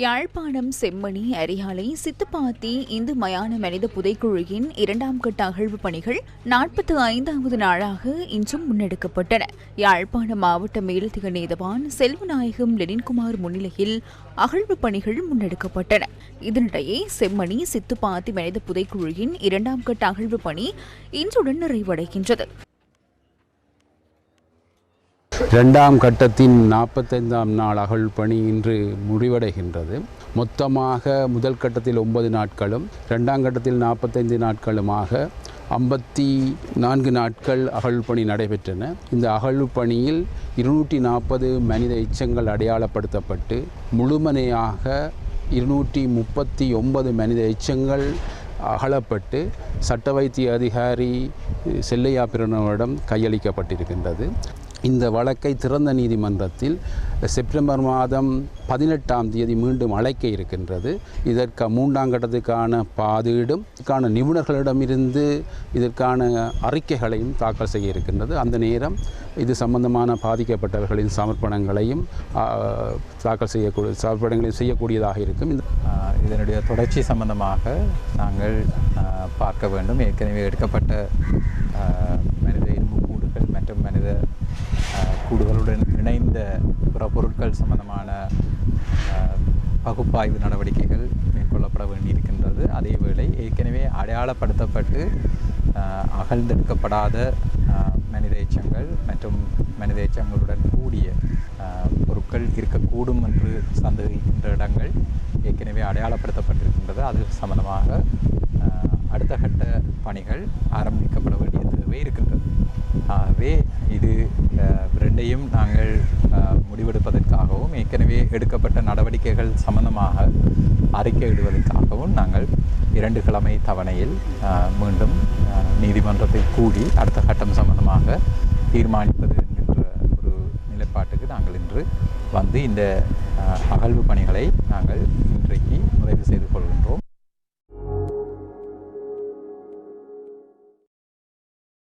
யாழ்ப்பாணம் செம்மணி அரியாலை சித்துப்பாத்தி இந்து மயான மனித புதைக்குழுவின் இரண்டாம் கட்ட அகழ்வு பணிகள் நாற்பத்தி ஐந்தாவது நாளாக இன்றும் முன்னெடுக்கப்பட்டன. யாழ்ப்பாணம் மாவட்ட மேலதிக நீதவான் செல்வநாயகம் லெனின்குமார் முன்னிலையில் அகழ்வு பணிகள் முன்னெடுக்கப்பட்டன. இதனிடையே செம்மணி சித்துப்பாத்தி மனித புதைக்குழுவின் இரண்டாம் கட்ட அகழ்வு பணி இன்றுடன் நிறைவடைகின்றது. இரண்டாம் கட்டத்தின் நாற்பத்தைந்தாம் நாள் அகழ் பணி இன்று முடிவடைகின்றது. மொத்தமாக முதல் கட்டத்தில் ஒன்பது நாட்களும் இரண்டாம் கட்டத்தில் நாற்பத்தைந்து நாட்களுமாக ஐம்பத்தி நான்கு நாட்கள் அகழ் பணி நடைபெற்றன. இந்த அகழ் பணியில் இருநூற்றி நாற்பது மனித எச்சங்கள் அடையாளப்படுத்தப்பட்டு முழுமனையாக இருநூற்றி முப்பத்தி ஒன்பது மனித எச்சங்கள் அகலப்பட்டு சட்ட வைத்திய அதிகாரி செல்லையா பிரணவரிடம் கையளிக்கப்பட்டிருக்கின்றது. இந்த வழக்கை திறந்த நீதிமன்றத்தில் செப்டம்பர் மாதம் பதினெட்டாம் தேதி மீண்டும் அழைக்க இருக்கின்றது. இதற்கு மூன்றாம் கட்டத்துக்கான பாதீடும் இதற்கான நிபுணர்களிடமிருந்து இதற்கான அறிக்கைகளையும் தாக்கல் செய்ய இருக்கின்றது. அந்த நேரம் இது சம்பந்தமான பாதிக்கப்பட்டவர்களின் சமர்ப்பணங்களையும் தாக்கல் செய்யக்கூடிய சமர்ப்பணங்களையும் செய்யக்கூடியதாக இருக்கும். இந்த இதனுடைய தொடர்ச்சி சம்பந்தமாக நாங்கள் பார்க்க வேண்டும். ஏற்கனவே எடுக்கப்பட்ட மனித இரும்பு கூடுகள் மற்றும் மனித கூடுதலுடன் கூடுகளுடன் இணைந்த பிற பொருட்கள் சம்பந்தமான பகுப்பாய்வு நடவடிக்கைகள் மேற்கொள்ளப்பட வேண்டியிருக்கின்றது. அதேவேளை ஏற்கனவே அடையாளப்படுத்தப்பட்டு அகழ்ந்தெடுக்கப்படாத மனித எச்சங்கள் மற்றும் மனித எச்சங்களுடன் கூடிய பொருட்கள் இருக்கக்கூடும் என்று சந்தேகிக்கின்ற இடங்கள் ஏற்கனவே அடையாளப்படுத்தப்பட்டிருக்கின்றது. அது சம்பந்தமாக அடுத்த கட்ட பணிகள் ஆரம்பிக்கப்பட வேண்டிய தேவை இருக்கின்றது. ஆகவே இது ஆஹ் நாங்கள் முடிவெடுப்பதற்காகவும் ஏற்கனவே எடுக்கப்பட்ட நடவடிக்கைகள் சம்பந்தமாக அறிக்கையிடுவதற்காகவும் நாங்கள் இரண்டு கிழமை தவணையில் மீண்டும் நீதிமன்றத்தை கூடி அடுத்த கட்டம் சம்பந்தமாக தீர்மானிப்பது என்கின்ற ஒரு நிலைப்பாட்டுக்கு நாங்கள் இன்று வந்து இந்த அகழ்வு பணிகளை நாங்கள் இன்றைக்கு